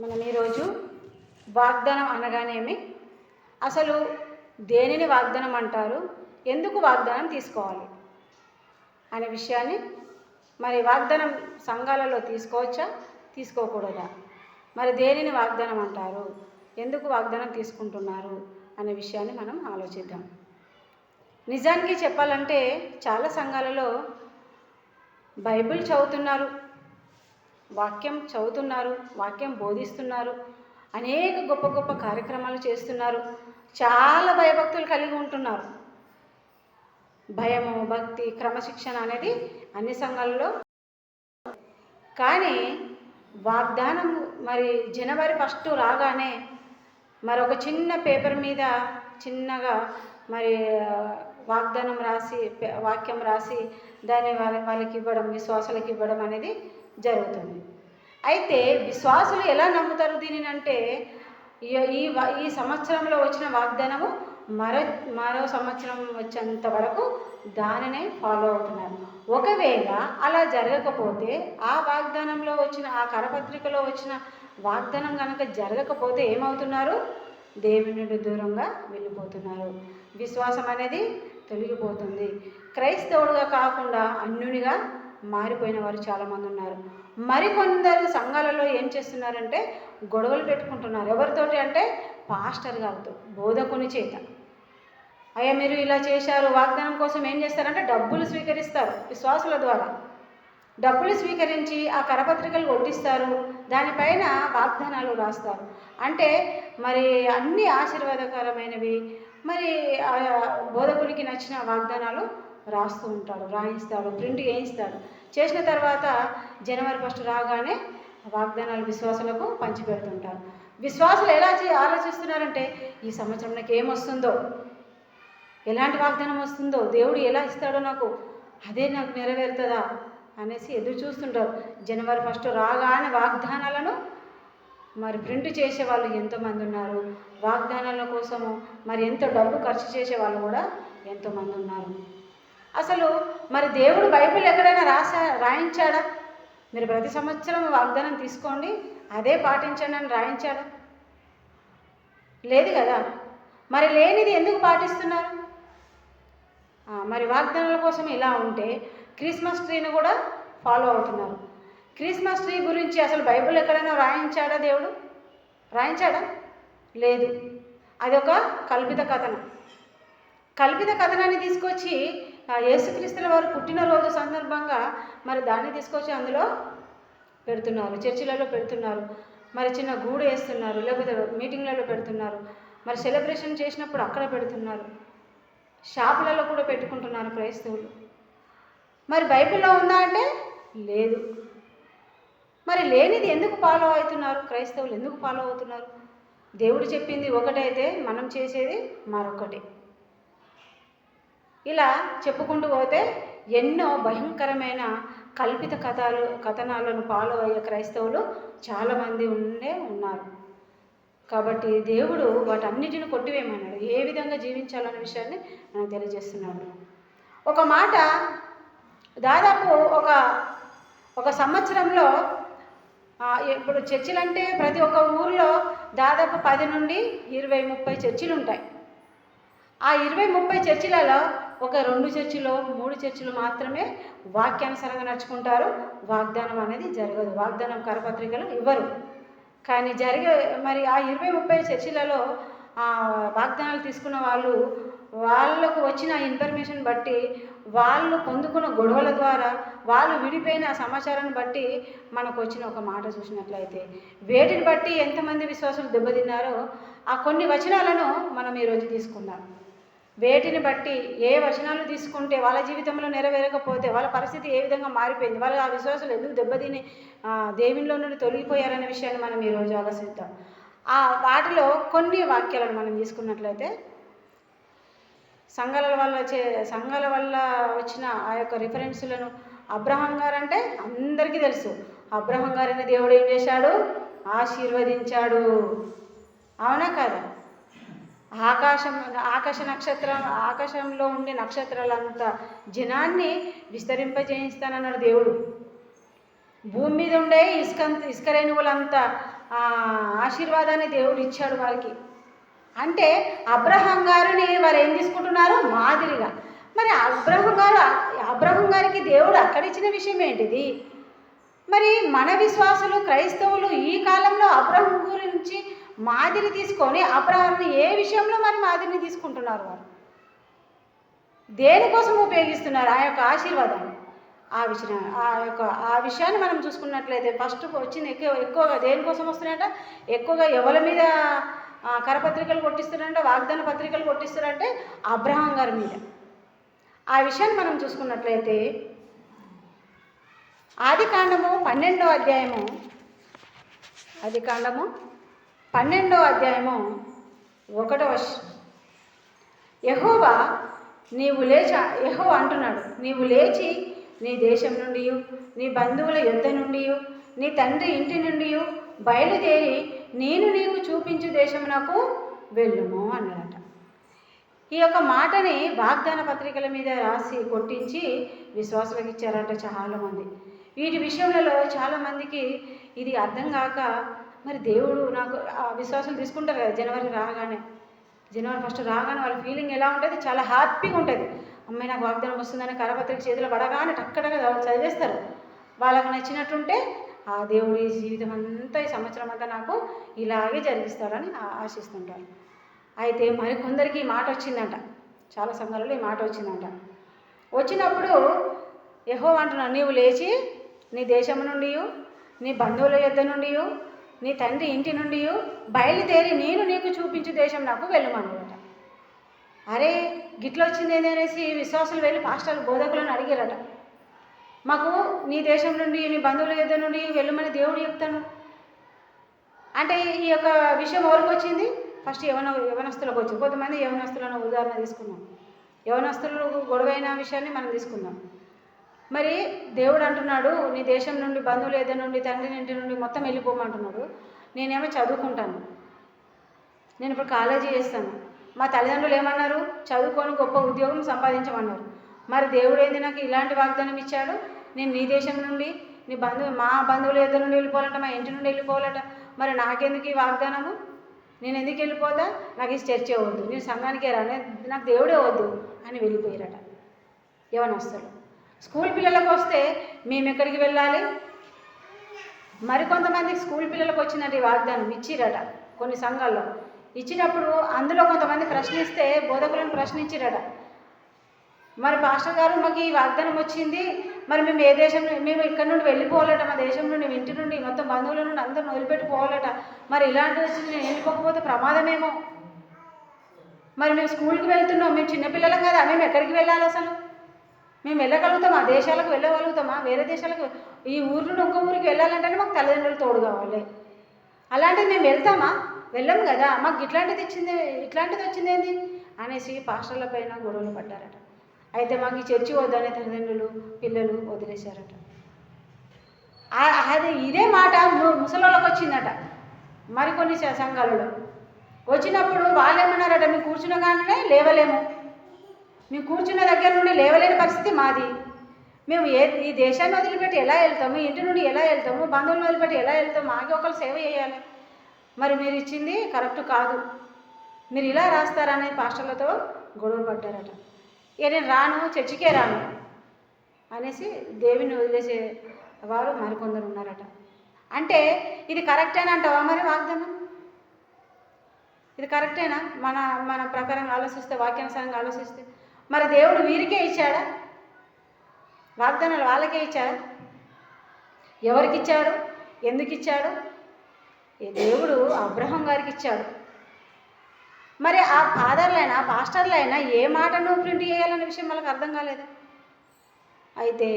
మనం ఈరోజు వాగ్దానం అనగానేమి అసలు దేనిని వాగ్దానం అంటారు? ఎందుకు వాగ్దానం తీసుకోవాలి? అనే విషయాన్ని మరి వాగ్దానం సంఘాలలో తీసుకోవచ్చా? తీసుకోకూడదా? మరి దేనిని వాగ్దానం అంటారు? ఎందుకు వాగ్దానం తీసుకుంటున్నారు? అనే విషయాన్ని మనం ఆలోచిద్దాం. నిజానికి చెప్పాలంటే చాలా సంఘాలలో బైబిల్ చదువుతున్నారు. వాక్యం చదువుతున్నారు వాక్యం బోధిస్తున్నారు అనేక గొప్ప గొప్ప కార్యక్రమాలు చేస్తున్నారు. చాలా భయభక్తులు కలిగి ఉంటున్నారు. భయము భక్తి క్రమశిక్షణ అనేది అన్ని సంఘాలలో. కానీ వాగ్దానం మరి జనవరి ఫస్ట్ రాగానే మరి ఒక చిన్న పేపర్ మీద చిన్నగా మరి వాగ్దానం రాసి వాక్యం రాసి దాన్ని వాళ్ళ వాళ్ళకి ఇవ్వడం విశ్వాసాలకు ఇవ్వడం అనేది జరుగుతుంది. అయితే విశ్వాసులు ఎలా నమ్ముతారు దీనిని అంటే ఈ- ఈ సంవత్సరంలో వచ్చిన వాగ్దానము మరో మరో సంవత్సరం వచ్చేంత వరకు దానినే ఫాలో అవుతున్నారు. ఒకవేళ అలా జరగకపోతే ఆ వాగ్దానంలో వచ్చిన ఆ కరపత్రికలో వచ్చిన వాగ్దానం కనుక జరగకపోతే ఏమవుతున్నారు? దేవుని నుండి దూరంగా వెళ్ళిపోతున్నారు. విశ్వాసం అనేది తొలగిపోతుంది. క్రైస్తవుడుగా కాకుండా అన్యునిగా మారిపోయిన వారు చాలామంది ఉన్నారు. మరికొందరు సంఘాలలో ఏం చేస్తున్నారంటే గొడవలు పెట్టుకుంటున్నారు. ఎవరితోటి అంటే పాస్టర్ గారితో బోధకుని చేత. అయ్యా మీరు ఇలా చేశారు వాగ్దానం కోసం ఏం చేస్తారంటే డబ్బులు స్వీకరిస్తారు విశ్వాసుల ద్వారా. డబ్బులు స్వీకరించి ఆ కరపత్రికలు కొట్టిస్తారు దానిపైన వాగ్దానాలు రాస్తారు. అంటే మరి అన్ని ఆశీర్వాదకరమైనవి. మరి బోధకునికి బోధకుడికి నచ్చిన వాగ్దానాలు రాస్తూ ఉంటాడు రాయిస్తాడు ప్రింట్ వేయిస్తాడు చేసిన తర్వాత జనవరి ఫస్ట్ రాగానే వాగ్దానాలు విశ్వాసులకు పంచిపెడుతుంటారు. విశ్వాసులు ఎలా చే- ఆలోచిస్తున్నారంటే ఈ సంవత్సరం నాకు ఏమొస్తుందో ఎలాంటి వాగ్దానం వస్తుందో దేవుడు ఎలా ఇస్తాడో నాకు అదే నాకు నెరవేరుతుందా అనేసి ఎదురు చూస్తుంటారు. జనవరి ఫస్ట్ రాగానే వాగ్దానాలను మరి ప్రింట్ చేసే వాళ్ళు ఎంతోమంది ఉన్నారు. వాగ్దానాల కోసము మరి ఎంతో డబ్బు ఖర్చు చేసే వాళ్ళు కూడా ఎంతోమంది ఉన్నారు. అసలు మరి దేవుడు బైబిల్ ఎక్కడైనా రాసా రాయించాడా? మీరు ప్రతి సంవత్సరం వాగ్దానం తీసుకోండి అదే పాటించండి అని రాయించాడా? లేదు కదా? మరి లేనిది ఎందుకు పాటిస్తున్నారు? మరి వాగ్దానాల కోసం ఇలా ఉంటే క్రిస్మస్ ట్రీని కూడా ఫాలో అవుతున్నారు. క్రిస్మస్ ట్రీ గురించి అసలు బైబిల్ ఎక్కడైనా రాయించాడా దేవుడు? రాయించాడా? లేదు. అది ఒక కల్పిత కథనం. కల్పిత కథనాన్ని తీసుకొచ్చి యేసుక్రీస్తుల వారు పుట్టినరోజు సందర్భంగా మరి దాన్ని తీసుకొచ్చి అందులో పెడుతున్నారు చర్చిలలో పెడుతున్నారు మరి చిన్న గూడు వేస్తున్నారు లేకపోతే మీటింగ్లలో పెడుతున్నారు మరి సెలబ్రేషన్ చేసినప్పుడు అక్కడ పెడుతున్నారు షాపులలో కూడా పెట్టుకుంటున్నారు క్రైస్తవులు. మరి బైబిల్లో ఉందా అంటే లేదు. మరి లేనిది ఎందుకు ఫాలో అవుతున్నారు? క్రైస్తవులు ఎందుకు ఫాలో అవుతున్నారు? దేవుడు చెప్పింది ఒకటైతే మనం చేసేది మరొకటి. ఇలా చెప్పుకుంటూ పోతే ఎన్నో భయంకరమైన కల్పిత కథలు కథనాలను ఫాలో అయ్యే క్రైస్తవులు చాలామంది ఉండే ఉన్నారు. కాబట్టి దేవుడు వాటన్నిటిని కొట్టివేయమన్నాడు. ఏ విధంగా జీవించాలనే విషయాన్ని మనకు తెలియజేస్తున్నాడు. ఒక మాట దాదాపు ఒక ఒక సంవత్సరంలో ఇప్పుడు చర్చిలు అంటే ప్రతి ఒక్క ఊర్లో దాదాపు పది నుండి ఇరవై ముప్పై చర్చిలు ఉంటాయి ఆ ఇరవై ముప్పై చర్చిలలో ఒక రెండు చర్చిలో మూడు చర్చిలు మాత్రమే వాక్యానుసారంగా నడుచుకుంటారు. వాగ్దానం అనేది జరగదు. వాగ్దానం కరపత్రికలు ఇవ్వరు. కానీ జరిగే మరి ఆ ఇరవై ముప్పై చర్చిలలో ఆ వాగ్దానాలు తీసుకున్న వాళ్ళు వాళ్ళకు వచ్చిన ఇన్ఫర్మేషన్ బట్టి వాళ్ళు పొందుకున్న గొడవల ద్వారా వాళ్ళు విడిపోయిన సమాచారాన్ని బట్టి మనకు వచ్చిన ఒక మాట చూసినట్లయితే వేటిని బట్టి ఎంతమంది విశ్వాసులు దెబ్బతిన్నారో ఆ కొన్ని వచనాలను మనం ఈరోజు తీసుకుందాం. వేటిని బట్టి ఏ వచనాలు తీసుకుంటే వాళ్ళ జీవితంలో నెరవేరకపోతే వాళ్ళ పరిస్థితి ఏ విధంగా మారిపోయింది? వాళ్ళ ఆ విశ్వాసాలు ఎందుకు దెబ్బతిని దేవునిలో నుండి తొలగిపోయారనే విషయాన్ని మనం ఈరోజు ఆలోచిద్దాం. ఆ వాటిలో కొన్ని వాక్యాలను మనం తీసుకున్నట్లయితే సంఘాల వల్ల చే సంఘాల వల్ల వచ్చిన ఆ యొక్క రిఫరెన్స్లను అబ్రహం గారు అంటే అందరికీ తెలుసు. అబ్రహం గారిని దేవుడు ఏం చేశాడు? ఆశీర్వదించాడు. అవునా కాదా? ఆకాశం ఆకాశ నక్షత్రం ఆకాశంలో ఉండే నక్షత్రాలంతా జనాన్ని విస్తరింపజేయిస్తానన్నాడు దేవుడు. భూమి మీద ఉండే ఇసుక ఇసుక రేణువులంతా ఆశీర్వాదాన్ని దేవుడు ఇచ్చాడు వారికి. అంటే అబ్రహం గారిని వారు ఏం తీసుకుంటున్నారు? మాదిరిగా. మరి అబ్రహం గారు అబ్రహం గారికి దేవుడు అక్కడిచ్చిన విషయం ఏంటిది? మరి మన విశ్వాసులు క్రైస్తవులు ఈ కాలంలో అబ్రహం గురించి మాదిరి తీసుకొని అబ్రహాన్ని ఏ విషయంలో మరి మాదిరిని తీసుకుంటున్నారు వారు? దేనికోసం ఉపయోగిస్తున్నారు ఆ యొక్క ఆశీర్వాదాన్ని? ఆ విషయం ఆ యొక్క ఆ విషయాన్ని మనం చూసుకున్నట్లయితే ఫస్ట్ వచ్చింది ఎక్కువ ఎక్కువగా దేనికోసం వస్తున్నాయంట? ఎక్కువగా ఎవరి మీద కరపత్రికలు కొట్టిస్తున్నారంటే వాగ్దాన పత్రికలు కొట్టిస్తారంటే అబ్రహాం గారి మీద. ఆ విషయాన్ని మనం చూసుకున్నట్లయితే ఆది కాండము పన్నెండో అధ్యాయము ఆది కాండము పన్నెండో అధ్యాయము ఒకటో యహోవా నీవు లేచ యహో అంటున్నాడు నీవు లేచి నీ దేశం నుండి నీ బంధువుల యుద్ధ నుండి నీ తండ్రి ఇంటి నుండి బయలుదేరి నేను నీకు చూపించు దేశం నాకు వెళ్ళుము అన్నాడట. ఈ యొక్క మాటని వాగ్దాన పత్రికల మీద రాసి కొట్టించి విశ్వాసులకు ఇచ్చారంట చాలామంది. వీటి విషయంలో చాలామందికి ఇది అర్థం కాక మరి దేవుడు నాకు ఆ విశ్వాసం తీసుకుంటారు కదా జనవరి రాగానే. జనవరి ఫస్ట్ రాగానే వాళ్ళ ఫీలింగ్ ఎలా ఉంటుంది? చాలా హ్యాపీగా ఉంటుంది. అమ్మాయి నాకు వాగ్దానం వస్తుందని కరపత్రిక చేతిలో పడగానే టక్కడగా చదివేస్తారు. వాళ్ళకు నచ్చినట్టుంటే ఆ దేవుడి జీవితం అంతా ఈ సంవత్సరం అంతా నాకు ఇలాగే జరిగిస్తారని ఆశిస్తుంటారు. అయితే మరి కొందరికి ఈ మాట వచ్చిందంట. చాలా సంఘాలలో ఈ మాట వచ్చిందంట. వచ్చినప్పుడు యహో అంటున్నాను నీవు లేచి నీ దేశం నుండి నీ బంధువుల యొద్ద నుండి నీ తండ్రి ఇంటి నుండి బయలుదేరి నేను నీకు చూపించు దేశం నాకు వెళ్ళమన్నాడట అరే గిట్ల వచ్చింది ఏంది అనేసి విశ్వాసులు వెళ్ళి పాస్టర్లు బోధకులను అడిగారట. మాకు నీ దేశం నుండి నీ బంధువుల యొద్ద నుండి వెళ్ళమని దేవుడు చెప్తాను. అంటే ఈ యొక్క విషయం ఎవరికి వచ్చింది? ఫస్ట్ యవన యవనస్తులకు వచ్చింది. కొంతమంది యవనస్తులను ఉదాహరణ తీసుకున్నాం యవనస్తులు గొడవైన విషయాన్ని మనం తీసుకుందాం. మరి దేవుడు అంటున్నాడు నీ దేశం నుండి బంధువులు ఏదైనా నుండి తండ్రి ఇంటి నుండి మొత్తం వెళ్ళిపోమంటున్నాడు. నేనేమో చదువుకుంటాను. నేను ఇప్పుడు కాలేజీ చేస్తాను. మా తల్లిదండ్రులు ఏమన్నారు? చదువుకొని గొప్ప ఉద్యోగం సంపాదించమన్నారు. మరి దేవుడు ఏంది నాకు ఇలాంటి వాగ్దానం ఇచ్చాడు? నేను నీ దేశం నుండి నీ బంధువు మా బంధువుల ఎదురు నుండి వెళ్ళిపోవాలంట మా ఇంటి నుండి వెళ్ళిపోవాలట. మరి నాకెందుకు ఈ వాగ్దానము? నేను ఎందుకు వెళ్ళిపోతా? నాకు ఈ చర్చే వద్దు. నేను సంఘానికే రా నాకు దేవుడే వద్దు అని వెళ్ళిపోయారట. యవనస్తులు. స్కూల్ పిల్లలకు వస్తే మేము ఎక్కడికి వెళ్ళాలి? మరికొంతమంది స్కూల్ పిల్లలకు వచ్చినట్టు ఈ వాగ్దానం ఇచ్చిరట కొన్ని సంఘాల్లో. ఇచ్చినప్పుడు అందులో కొంతమంది ప్రశ్నిస్తే బోధకులను ప్రశ్నించిరట. మరి పాస్టర్ గారు మాకు ఈ వాగ్దానం వచ్చింది. మరి మేము ఏ దేశం మేము ఇక్కడ నుండి వెళ్ళిపోవాలట మా దేశం నుండి ఇంటి నుండి మొత్తం బంధువుల నుండి అందరిని వదిలిపెట్టి పోవాలట మరి ఇలాంటి వచ్చింది నేను వెళ్ళిపోకపోతే ప్రమాదమేమో? మరి మేము స్కూల్కి వెళ్తున్నాం మేము చిన్నపిల్లలం కదా మేము ఎక్కడికి వెళ్ళాలి అసలు? మేము వెళ్ళగలుగుతామా? దేశాలకు వెళ్ళగలుగుతామా? వేరే దేశాలకు ఈ ఊరు నుండి ఇంకో ఊరికి వెళ్ళాలంటేనే మాకు తల్లిదండ్రులు తోడు కావాలి. అలాంటిది మేము వెళ్తామా? వెళ్ళాము కదా. మాకు ఇట్లాంటిది ఇచ్చింది ఇట్లాంటిది వచ్చింది ఏంది? అనేసి పాస్టర్ల పైన గొడవలు పడ్డారట. అయితే మాకు ఈ చర్చి వద్దనే తల్లిదండ్రులు పిల్లలు వదిలేశారట. అది ఇదే మాట ము- ముసలోళ్ళకి వచ్చిందట. మరికొన్ని సంఘాలలో. వచ్చినప్పుడు వాళ్ళు ఏమన్నారట మేము కూర్చున్నగానే లేవలేము. మేము కూర్చున్న దగ్గర నుండి లేవలేని పరిస్థితి మాది. మేము ఏ ఈ దేశాన్ని వదిలిపెట్టి ఎలా వెళ్తాము? ఇంటి నుండి ఎలా వెళ్తాము? బంధువులను వదిలిపెట్టి ఎలా వెళ్తాము? మాకే ఒకరు సేవ చేయాలి. మరి మీరు ఇచ్చింది కరెక్ట్ కాదు. మీరు ఇలా రాస్తారా అనేది పాస్టర్లతో గొడవ పడ్డారట. ఇక నేను రాను చర్చికే రాను అనేసి దేవిని వదిలేసే వారు మరికొందరు ఉన్నారట. అంటే ఇది కరెక్టేనా అంటావా మరి వాగ్దానం? ఇది కరెక్టేనా? మన మన ప్రకారం ఆలోచిస్తే వాక్యానుసారంగా ఆలోచిస్తే మరి దేవుడు వీరికే ఇచ్చాడా? వాగ్దానాలు వాళ్ళకే ఇచ్చాడా? ఎవరికి ఇచ్చాడు ఎందుకు ఇచ్చాడు దేవుడు అబ్రహం గారికి ఇచ్చాడు మరి ఆ ఫాదర్లైనా పాస్టర్లైనా ఏ మాటను ప్రింట్ చేయాలనే విషయం వాళ్ళకి అర్థం కాలేదు. అయితే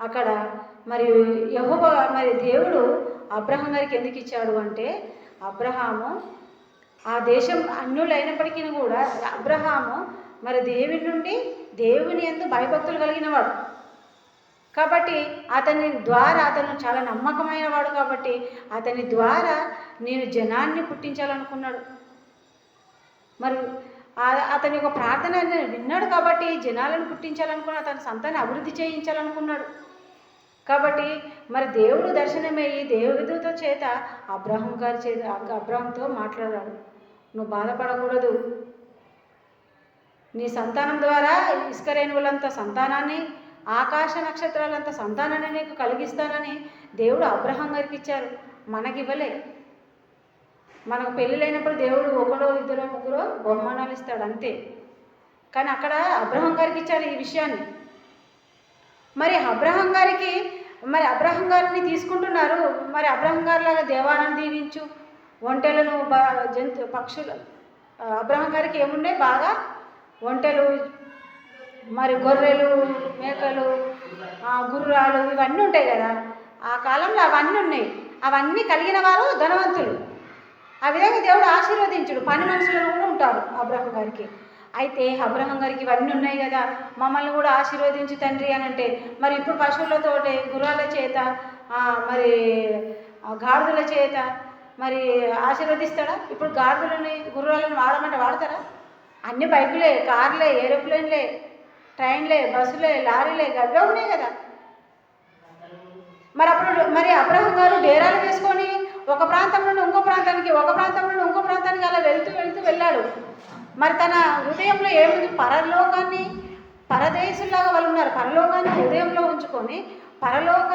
అక్కడ మరి యహోబ మరి దేవుడు అబ్రహం గారికి ఎందుకు ఇచ్చాడు అంటే అబ్రహాము ఆ దేశం అన్యులు అయినప్పటికీ కూడా అబ్రహాము మరి దేవుని నుండి దేవుని ఎందు భయభక్తులు కలిగిన వాడు కాబట్టి అతని ద్వారా అతను చాలా నమ్మకమైన వాడు కాబట్టి అతని ద్వారా నేను జనాన్ని పుట్టించాలనుకున్నాడు. మరి అతని యొక్క ప్రార్థన విన్నాడు కాబట్టి జనాలను పుట్టించాలనుకున్నాడు అతని సంతాన్ని అభివృద్ధి చేయించాలనుకున్నాడు. కాబట్టి మరి దేవుడు దర్శనమయ్యి దేవుడితో చేత అబ్రహం గారి చేత అబ్రహంతో మాట్లాడాడు. నువ్వు బాధపడకూడదు నీ సంతానం ద్వారా ఇసుకరేణువులంత సంతానాన్ని ఆకాశ నక్షత్రాలంత సంతానాన్ని నీకు కలిగిస్తానని దేవుడు అబ్రహం గారికి ఇచ్చారు మనకివ్వలే. మనకు పెళ్ళిళ్ళైనప్పుడు దేవుడు ఒకరో ఇద్దరు ముగ్గురో బహుమానాలు ఇస్తాడు అంతే. కానీ అక్కడ అబ్రహం గారికి ఇచ్చారు ఈ విషయాన్ని. మరి అబ్రహం గారికి మరి అబ్రహం గారిని తీసుకుంటున్నారు. మరి అబ్రహం గారిలాగా దేవాలను దీవించు ఒంటెలను బా జంతు పక్షులు అబ్రహం గారికి ఏముండే బాగా ఒంటెలు మరి గొర్రెలు మేకలు గుర్రాలు ఇవన్నీ ఉంటాయి కదా. ఆ కాలంలో అవన్నీ ఉన్నాయి. అవన్నీ కలిగిన వారు ధనవంతులు. ఆ విధంగా దేవుడు ఆశీర్వదించుడు. పని మనుషులు కూడా ఉంటారు అబ్రహం గారికి. అయితే అబ్రహం గారికి ఇవన్నీ ఉన్నాయి కదా. మమ్మల్ని కూడా ఆశీర్వదించు తండ్రి అని అంటే మరి ఇప్పుడు పశువులతోటి గుర్రాల చేత మరి ఆ, గాడిదల చేత మరి ఆశీర్వదిస్తాడా? ఇప్పుడు గాడిదలని గుర్రాలను వాడమంటే వాడతారా? అన్ని బైకులే కార్లే ఏరోప్లేన్లే ట్రైన్లే బస్సులే లారీలే గడ్డ ఉన్నాయి కదా. మరి అప్పుడు మరి అబ్రహం గారు డేరాలు వేసుకొని ఒక ప్రాంతం నుండి ఇంకో ప్రాంతానికి ఒక ప్రాంతం నుండి ఇంకో ప్రాంతానికి అలా వెళ్తూ వెళ్తూ వెళ్ళాడు. మరి తన హృదయంలో ఏముంది? పరలోకాన్ని పరదేశుల్లాగా వాళ్ళు ఉన్నారు. పరలోకాన్ని హృదయంలో ఉంచుకొని పరలోక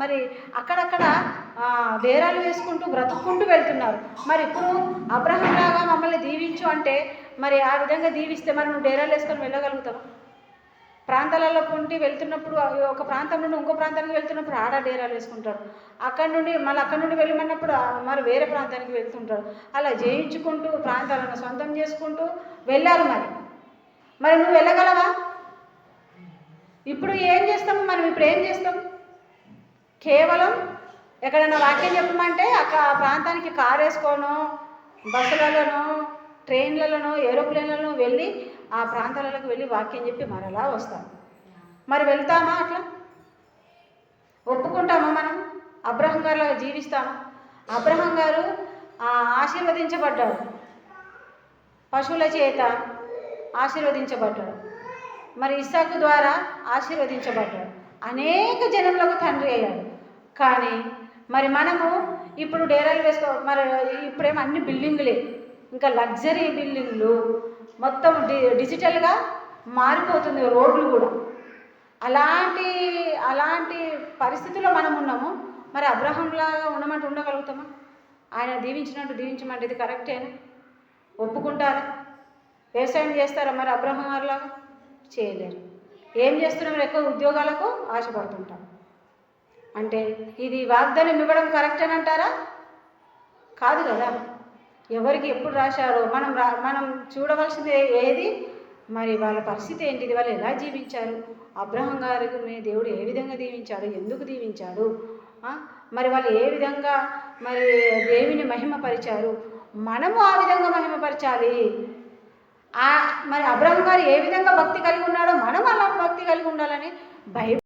మరి అక్కడక్కడ ఆ, డేరాలు వేసుకుంటూ బ్రతుక్కుంటూ వెళ్తున్నారు. మరి ఇప్పుడు అబ్రహం లాగా మమ్మల్ని దీవించు అంటే మరి ఆ విధంగా దీవిస్తే మనం డేరాలు వేసుకొని వెళ్ళగలుగుతాం ప్రాంతాలలో ఉండి వెళ్తున్నప్పుడు ఒక ప్రాంతం నుండి ఇంకో ప్రాంతానికి వెళ్తున్నప్పుడు ఆడ డేరాలు వేసుకుంటారు. అక్కడ నుండి మళ్ళీ అక్కడ నుండి వెళ్ళమన్నప్పుడు మరి వేరే ప్రాంతానికి వెళ్తుంటారు. అలా జయించుకుంటూ ప్రాంతాలను సొంతం చేసుకుంటూ వెళ్ళారు మరి. మరి నువ్వు వెళ్ళగలవా? ఇప్పుడు ఏం చేస్తాము మనం ఇప్పుడు ఏం చేస్తాం? కేవలం ఎక్కడైనా వాక్యం చెప్పమంటే అక్కడ ఆ ప్రాంతానికి కారు వేసుకోను బస్సులలోనూ ట్రైన్లలోనూ ఏరోప్లేన్లలో వెళ్ళి ఆ ప్రాంతాలకు వెళ్ళి వాక్యం చెప్పి మరలా వస్తాం. మరి వెళ్తామా అట్లా? ఒప్పుకుంటామా మనం? అబ్రహం గారిలాగా జీవిస్తాము? అబ్రహం గారు ఆశీర్వదించబడ్డాడు. పశువుల చేత ఆశీర్వదించబడ్డాడు. మరి ఇస్సాకు ద్వారా ఆశీర్వదించబడ్డాడు. అనేక జనములకు తండ్రి అయ్యాడు. కానీ మరి మనము ఇప్పుడు డేరాలు వేసుకో మరి ఇప్పుడేమో అన్ని బిల్డింగులే. ఇంకా లగ్జరీ బిల్డింగ్లు మొత్తం డి డిజిటల్గా మారిపోతుంది రోడ్లు కూడా. అలాంటి అలాంటి పరిస్థితుల్లో మనం ఉన్నాము. మరి అబ్రహంలాగా ఉండమంటే ఉండగలుగుతామా? ఆయన దీవించినట్టు దీవించమంటే ఇది కరెక్టేనా? ఒప్పుకుంటారా? వ్యవసాయం చేస్తారా మరి అబ్రహం గారిలాగా చేయలేరు. ఏం చేస్తున్నారు ఎక్కువ ఉద్యోగాలకు ఆశపడుతుంటాం. అంటే ఇది వాగ్దానం ఇవ్వడం కరెక్ట్ అని అంటారా? కాదు కదా. ఎవరికి ఎప్పుడు రాశారో మనం రా మనం చూడవలసింది ఏది? మరి వాళ్ళ పరిస్థితి ఏంటిది? వాళ్ళు ఎలా జీవించారు? అబ్రహం గారికి మీ దేవుడు ఏ విధంగా దీవించాడు? ఎందుకు దీవించాడు? మరి వాళ్ళు ఏ విధంగా మరి దేవిని మహిమపరిచారు? మనము ఆ విధంగా మహిమపరచాలి. మరి అబ్రహం గారు ఏ విధంగా భక్తి కలిగి ఉన్నాడో మనం అలా భక్తి కలిగి ఉండాలని భయ